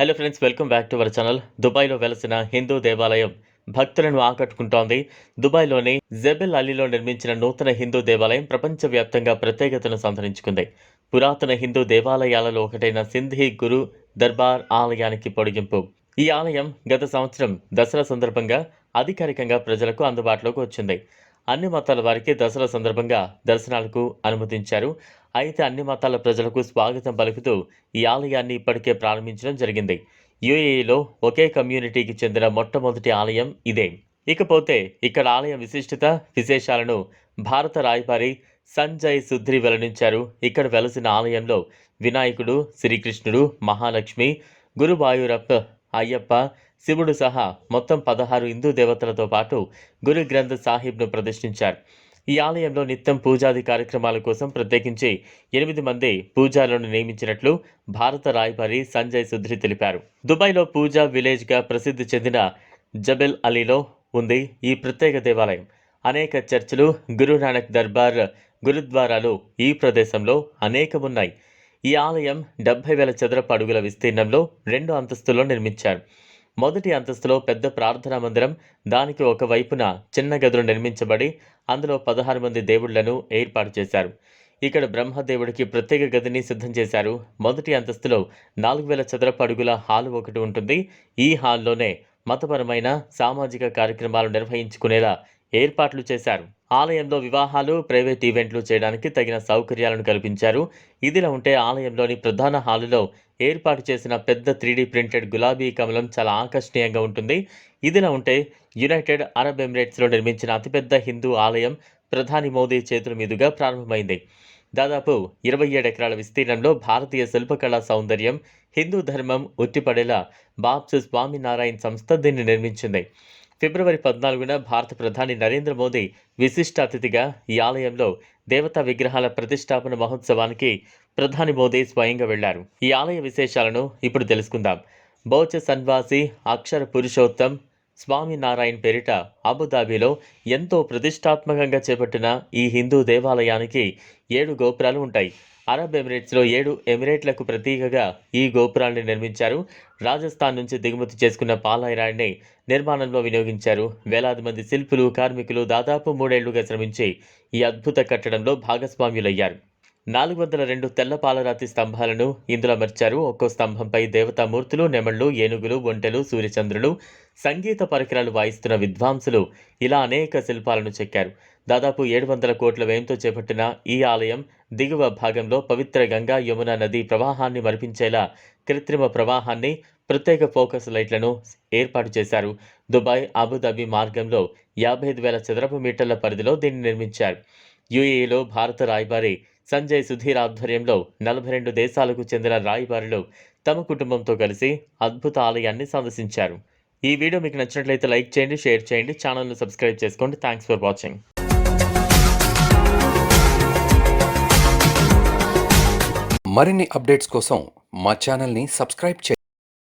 Hello friends welcome back to our channel దుబాయ్లో వెలసిన హిందూ దేవాలయం. భక్తులను ఆకట్టుకుంటోంది. దుబాయ్లోని జెబెల్ అలీలో నిర్మించిన నూతన హిందూ దేవాలయం ప్రపంచవ్యాప్తంగా ప్రత్యేకతను సంతరించుకుంది. పురాతన హిందూ దేవాలయాలలో ఒకటైన సింధీ గురు దర్బార్ ఆలయానికి పొడిగింపు. ఈ ఆలయం గత సంవత్సరం దసరా సందర్భంగా అధికారికంగా ప్రజలకు అందుబాటులోకి వచ్చింది. అన్ని మతాల వారికి దసరా సందర్భంగా దర్శనాలకు అనుమతించారు. అయితే అన్ని మతాల ప్రజలకు స్వాగతం పలుకుతూ ఈ ఆలయాన్ని ఇప్పటికే ప్రారంభించడం జరిగింది. యుఏఈలో ఒకే కమ్యూనిటీకి చెందిన మొట్టమొదటి ఆలయం ఇదే. ఇకపోతే ఇక్కడ ఆలయ విశిష్టత విశేషాలను భారత రాయబారి సంజయ్ సుద్రి వెల్లడించారు. ఇక్కడ వెలసిన ఆలయంలో వినాయకుడు శ్రీకృష్ణుడు మహాలక్ష్మి గురువాయూరప్ప అయ్యప్ప శివుడు సహా మొత్తం పదహారు హిందూ దేవతలతో పాటు గురు గ్రంథ సాహిబ్ను ప్రదర్శించారు. ఈ ఆలయంలో నిత్యం పూజాది కార్యక్రమాల కోసం ప్రత్యేకించి ఎనిమిది మంది పూజారులను నియమించినట్లు భారత రాయబారి సంజయ్ సుద్రి తెలిపారు. దుబాయ్లో పూజా విలేజ్గా ప్రసిద్ధి చెందిన జబెల్ అలీలో ఉంది ఈ ప్రత్యేక దేవాలయం. అనేక చర్చిలు గురునానక్ దర్బార్ గురుద్వారాలు ఈ ప్రదేశంలో అనేకమున్నాయి. ఈ ఆలయం డెబ్బై వేల చదరపు అడుగుల విస్తీర్ణంలో రెండు అంతస్తుల్లో నిర్మించారు. మొదటి అంతస్తులో పెద్ద ప్రార్థనా మందిరం దానికి ఒక వైపున చిన్న గదులు నిర్మించబడి అందులో పదహారు మంది దేవుళ్ళను ఏర్పాటు చేశారు. ఇక్కడ బ్రహ్మదేవుడికి ప్రత్యేక గదిని సిద్ధం చేశారు. మొదటి అంతస్తులో నాలుగు వేల చదరపు అడుగుల హాలు ఒకటి ఉంటుంది. ఈ హాల్లోనే మతపరమైన సామాజిక కార్యక్రమాలు నిర్వహించుకునేలా ఏర్పాట్లు చేశారు. ఆలయంలో వివాహాలు ప్రైవేట్ ఈవెంట్లు చేయడానికి తగిన సౌకర్యాలను కల్పించారు. ఇదిలా ఉంటే ఆలయంలోని ప్రధాన హాలులో ఏర్పాటు చేసిన పెద్ద త్రీడీ ప్రింటెడ్ గులాబీ కమలం చాలా ఆకర్షణీయంగా ఉంటుంది. ఇదిలా ఉంటే యునైటెడ్ అరబ్ ఎమిరేట్స్లో నిర్మించిన అతిపెద్ద హిందూ ఆలయం ప్రధాని మోదీ చేతుల మీదుగా ప్రారంభమైంది. దాదాపు ఇరవై ఏడు ఎకరాల విస్తీర్ణంలో భారతీయ శిల్పకళా సౌందర్యం హిందూ ధర్మం ఉట్టిపడేలా బాబ్స్ స్వామినారాయణ్ సంస్థ దీన్ని నిర్మించింది. ఫిబ్రవరి పద్నాలుగున భారత ప్రధాని నరేంద్ర మోదీ విశిష్ట అతిథిగా ఈ ఆలయంలో దేవతా విగ్రహాల ప్రతిష్టాపన మహోత్సవానికి ప్రధాని మోదీ స్వయంగా వెళ్ళారు. ఈ ఆలయ విశేషాలను ఇప్పుడు తెలుసుకుందాం. బౌచ సన్వాసి అక్షర పురుషోత్తం స్వామినారాయణ్ పేరిట అబుదాబిలో ఎంతో ప్రతిష్టాత్మకంగా చేపట్టిన ఈ హిందూ దేవాలయానికి ఏడు గోపురాలు ఉంటాయి. అరబ్ ఎమిరేట్స్లో ఏడు ఎమిరేట్లకు ప్రతీకగా ఈ గోపురాన్ని నిర్మించారు. రాజస్థాన్ నుంచి దిగుమతి చేసుకున్న పాలాయిరాయిని నిర్మాణంలో వినియోగించారు. వేలాది మంది శిల్పులు కార్మికులు దాదాపు మూడేళ్ళుగా శ్రమించి ఈ అద్భుత కట్టడంలో భాగస్వామ్యులయ్యారు. నాలుగు వందల రెండు తెల్ల పాలరాతి స్తంభాలను ఇందులో అమర్చారు. ఒక్కో స్తంభంపై దేవతామూర్తులు నెమళ్ళు ఏనుగులు ఒంటెలు సూర్యచంద్రులు సంగీత పరికరాలు వాయిస్తున్న విద్వాంసులు ఇలా అనేక శిల్పాలను చెక్కారు. దాదాపు ఏడు వందల కోట్ల వ్యయంతో చేపట్టిన ఈ ఆలయం దిగువ భాగంలో పవిత్ర గంగా యమున నది ప్రవాహాన్ని మరిపించేలా కృత్రిమ ప్రవాహాన్ని ప్రత్యేక ఫోకస్ లైట్లను ఏర్పాటు చేశారు. దుబాయ్ అబుదాబి మార్గంలో యాభై ఐదు వేల చదరపు మీటర్ల పరిధిలో దీన్ని నిర్మించారు. యుఏఈలో భారత రాయబారి సంజయ్ సుధీర్ ఆధ్వర్యంలో నలభై రెండు దేశాలకు చెందిన రాయబారులు తమ కుటుంబంతో కలిసి అద్భుత ఆలయాన్ని సందర్శించారు. ఈ వీడియో మీకు నచ్చినట్లయితే లైక్ చేయండి షేర్ చేయండి ఛానల్ను సబ్స్క్రైబ్ చేసుకోండి. థ్యాంక్స్ ఫర్ వాచింగ్ మరిన్ని అప్డేట్స్ కోసం మా ఛానల్ని సబ్స్క్రైబ్ చేయండి.